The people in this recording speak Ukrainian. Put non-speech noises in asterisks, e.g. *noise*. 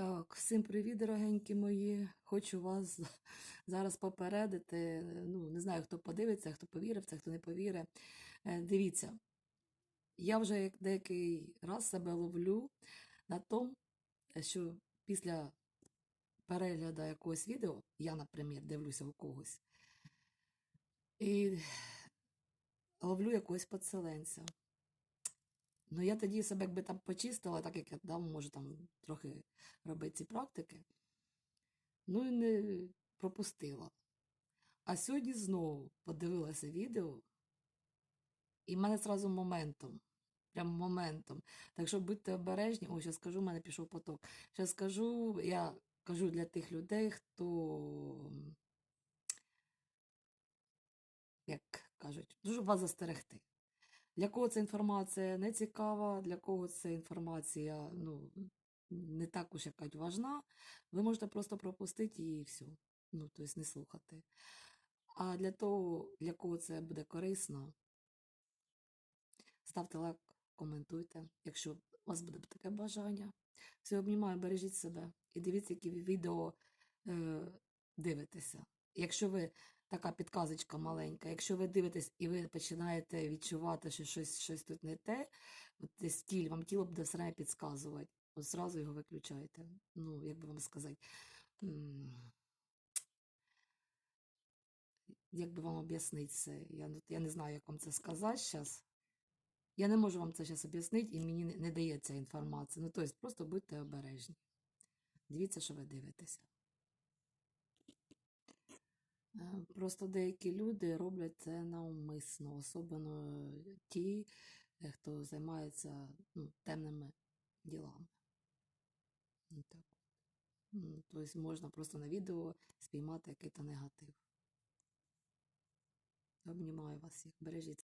Так, всім привіт, дорогенькі мої. Хочу вас *laughs* зараз попередити. Ну, не знаю, хто подивиться, хто повірив, це хто не повірить. Е, Дивіться, я вже як деякий раз себе ловлю на тому, що після перегляду якогось відео, я, наприклад, дивлюся у когось, і ловлю якогось подселенця. Ну, я тоді себе якби там почистила, так як я дав, можу там трохи робити ці практики. Ну і не пропустила. А сьогодні знову подивилася відео, і в мене зразу моментом. Прям моментом. Так що будьте обережні. Ой, зараз скажу, в мене пішов поток. Зараз скажу, я кажу для тих людей, хто, як кажуть, щоб вас застерегти. Для кого ця інформація не цікава, для кого ця інформація ну, не так уж якась важна, ви можете просто пропустити і все. Ну, тобто не слухати. А для того, для кого це буде корисно, ставте лайк, коментуйте, якщо у вас буде таке бажання. Все, обнімаю, бережіть себе і дивіться, які відео е, дивитеся. Якщо ви така підказочка маленька, якщо ви дивитесь і ви починаєте відчувати, що щось, щось тут не те, от десь тіль, вам тіло буде все время підказувати. От зразу його виключайте. Ну, як би вам сказати. Як би вам об'яснити це? Я, я не знаю, як вам це сказати зараз. Я не можу вам це зараз об'яснити, і мені не, не дається інформація. Ну, тобто, просто будьте обережні. Дивіться, що ви дивитеся. Е, Просто деякі люди роблять це навмисно, особливо ті, е, хто займається ну, темними ділами. Так. Тобто можна просто на відео спіймати якийсь негатив. Обнімаю вас всіх, бережіть.